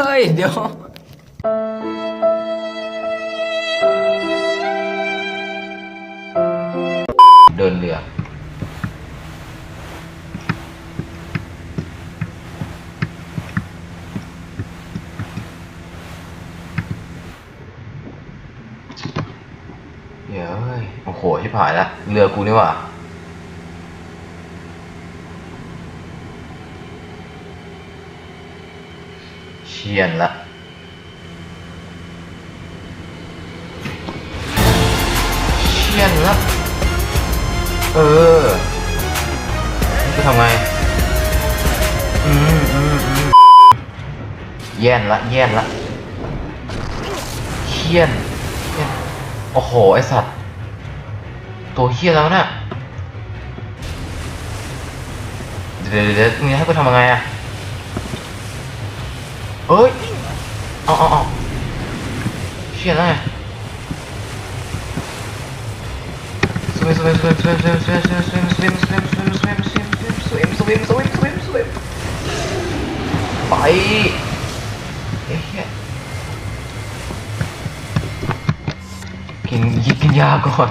เฮ้ย เดี๋ยว เดินเรือ เดี๋ยวโอ้โหที่ผ่านละเรือกูนี่หว่า เชี่ยนละเชี่ยนละเออจะทำไงอืมอืมอืมเย็นละเย็นละเชียนโอ้โห ไอสัตว์ ตัวเฮียนแล้วนะ่ะเดี๋ยวเดี๋ยวมึงให้กูทำยังไงอะ เอ้ยเอาเอาเอาเชี่ยแล้วสวิมสวิมสวิมสวิมสวิมสวิมสวิมสวิมสวิมสวิมสวิมสวิมสวิมสวิมสวิมสวิมสวิมสวิมสวิมไปเฮ้ยกินยิบกินยาก่อน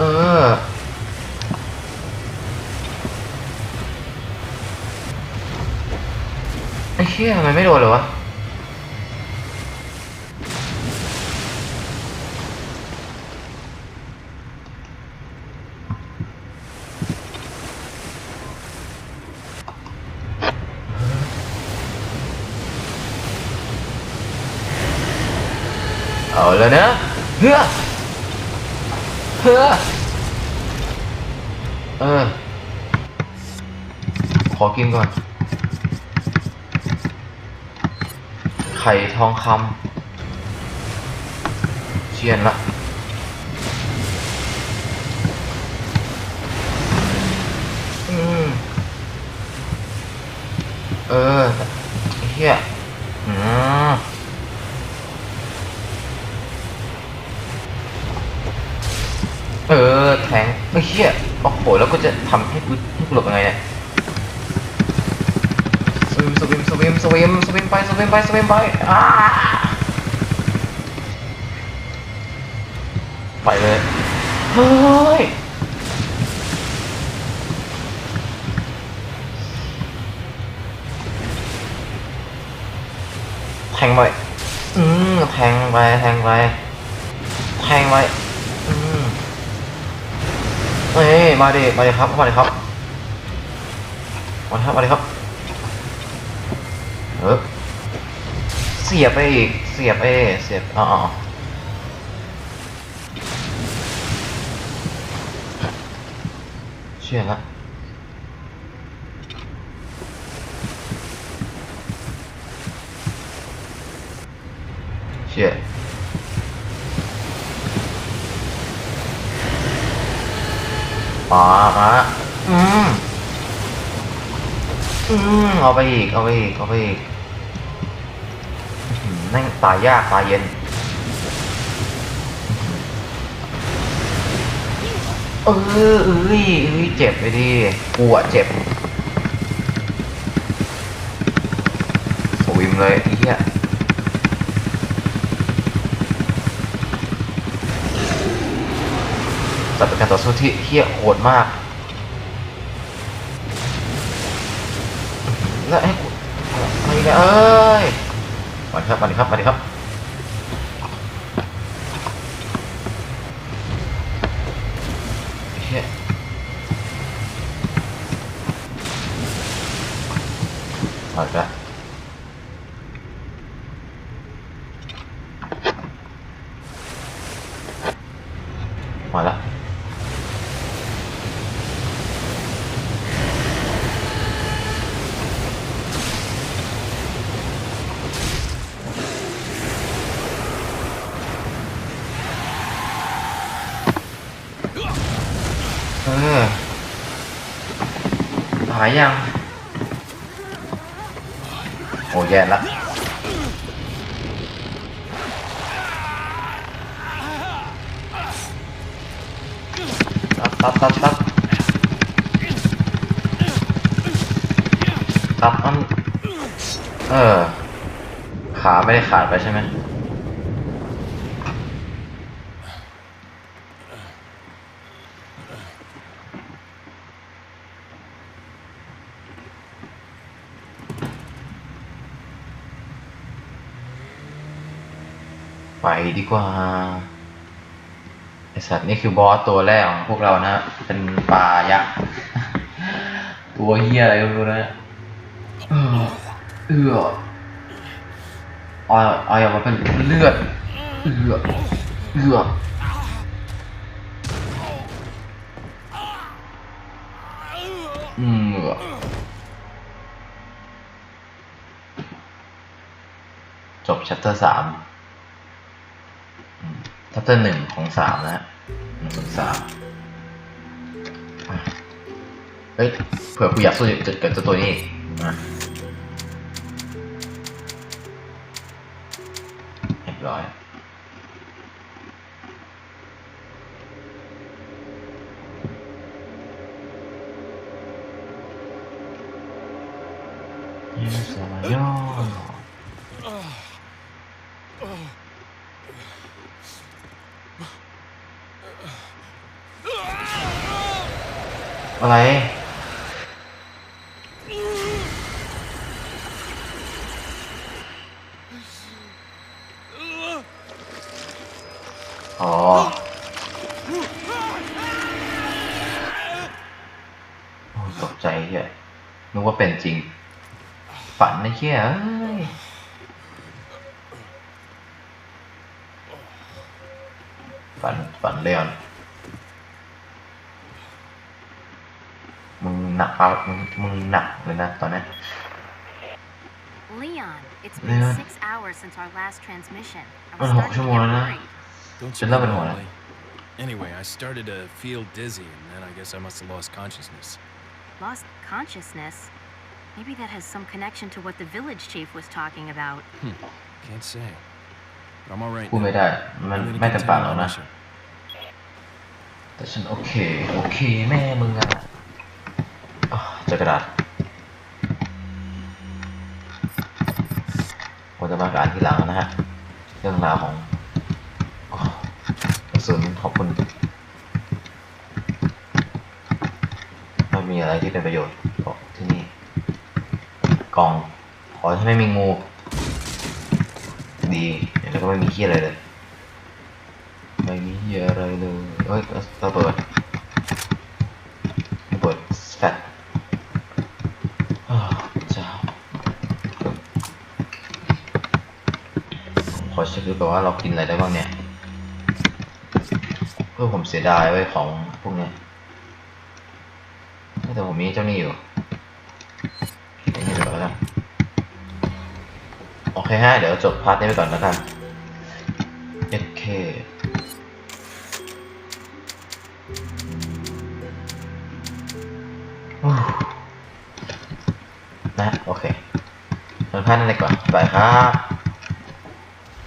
ออ ไอ้เหี้ยทำไมไม่โดนเลยวะ เอาแล้วนะเฮ้อ เฮ้อเออ ขอกินก่อน ไข่ทองคำเชียนละอืมเออเฮียอืม เออ แทงไอ้เหี้ยโอ้โห แล้ว ก็จะทำให้กูให้กูหลบยังไงเนี่ยสวิมสวิมสวิมสวิมสวิมไปสวิมไปสวิมไปอ้าไปเลยเฮ้ยแทงไปอืมแทงไปแทงไปแทงไปอืม เอ้ยมาดิมาดิครับมาดิครับมาดิครับมาดิครับเออเสียบไปอีกเสียบเอเสียบอ๋ออ๋อเชื่อละเชื่อ มามาอืม อืม เอาไปอีก เอาไปอีก เอาไปอีกอื้อหือแม่งตายยากตายเย็น เออเอ้ยเอ้ยเจ็บไปดิกูอะเจ็บ สวิมเลยไอ้เหี้ย แต่เป็นการต่อสู้ที่เหี้ยโหดมาก แล้วให้ไรเนี่ยเอ้ยมาดิครับมาดิครับมาดิครับเฮ้ยเอาอีกแล้ อหายยัง โอ้แย่ละตับตับตับตับตับมันเออ ขาไม่ได้ขาดไปใช่ไหม ดีกว่า ไอสัตว์นี่คือบอสตัวแรกของพวกเรานะ เป็นปลายักษ์ ตัวเฮียอะไรก็ไม่รู้นะเออเอือเออาออกมาเป็นเลือดเอือเอืออืมเอือจบ chapter สาม ชัปเตอร์หนึ่งของสามนะฮะหนึ่งถึงสามอะเฮ้ย เผื่อกูอยากสู้จุดเกิดตัวนี้อีกนะเรียบร้อยยูสมาโย อะไร อ๋อ ตกใจเฮียนึกว่าเป็นจริง ฝันนะเฮียเอ้ยฝันฝันเรื่อ หนักปะมึงมึงหนักเลยนะตอนนี้ Leon, it's been Leon. six hours since our last transmission. I Ano, was starting to siya get muna na. worried. Don't Sila you ba know, wala? Ollie? Anyway, I started to feel dizzy, and then I guess I must have lost consciousness. Lost consciousness. Maybe that has some connection to what the village chief was talking about. Hmm. Can't say. But I'm all right พูดไม่ now. ได้ มัน I'm gonna ไม่เต็มปาก continue แล้ว my นะ mission. แต่ฉันโอเค โอเค แม่มึงอะอ่ะเ จกระดาษผมจะมาอ่านทีหลังนะฮะ เรื่องราวของกระสุนขอบคุณไม่มีอะไรที่เป็นประโยชน์บอกที่นี่ กล่อง ขอให้ไม่มีงู ดี แล้วก็ไม่มีขี้ยอะไรเลย ไม่มีเหี้ยอะไรเลยเฮ้ยระเบิดระเบิดแฟตอ้าวเจ้า ผมขอเช็คดูก่อนว่าเรากินอะไรได้บ้างเนี่ยเพื่อผมเสียดายไว้ของพวกเนี้ยแต่ผมมีเจ้าหนี้อยู่ไอ้นี่ไปก่อนแล้วกันโอเคฮะเดี๋ยวจบพาร์ทนี้ไปก่อนแล้วกันโอ้นะโอเคงั้นพาร์ทนั้นเลยก่อนบายครับ